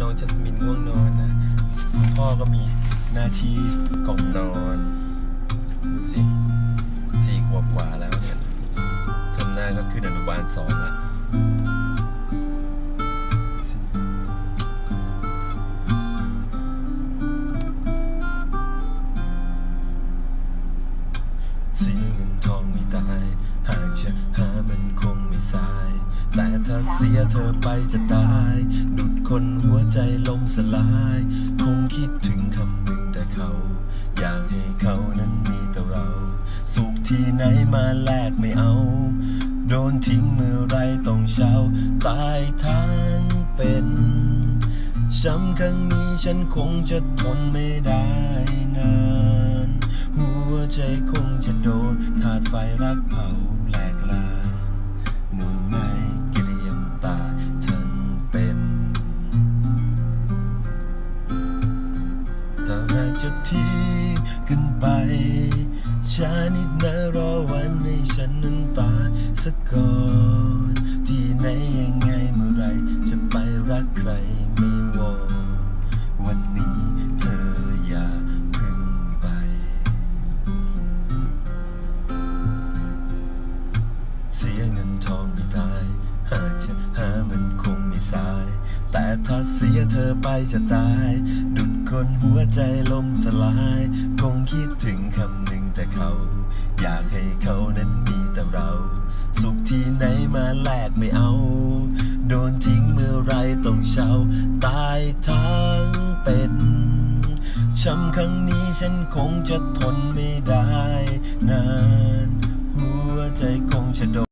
น้องจัสมินง่วงนอนนะ พ่อก็มีหน้าที่กล่อมนอนดูสิสี่ขวบกว่าแล้วเนี่ยทำหน้าก็ขึ้นอนุบาลสองละเสียเงินทองไม่ตายหากจะ แต่ถ้าเสียเธอไปจะตาย ดุดคนหัวใจลมสลาย คงคิดถึงคำหนึ่งแต่เขา อยากให้เขานั้นมีแต่เรา สุขที่ไหนมาแลกไม่เอา โดนทิ้งเมื่อไรต้องเช้า ตายทั้งเป็นช้ำครั้งนี้ฉันคงจะทนไม่ได้นาน หัวใจคงจะโดนถาดไฟรักเผา กันไปช้านิดนะรอวันให้ฉันนั้นตายสักก่อน ที่ไหนยังไงเมื่อไรจะไปรักใครไม่วอนวันนี้เธออย่าพึ่งไป เสียเงินทองไม่ตาย หากจะหามันคงไม่สาย แต่ถ้าเสียเธอไปจะตายดุด คนหัวใจลมสลาย คงคิดถึงคำหนึ่งแต่เขา อยากให้เขานั้นมีแต่เรา สุขที่ไหนมาแลกไม่เอา โดนทิ้งเมื่อไรต้องเช่าตายทั้งเป็นช้ำครั้งนี้ฉันคงจะทนไม่ได้นาน หัวใจคงจะโดน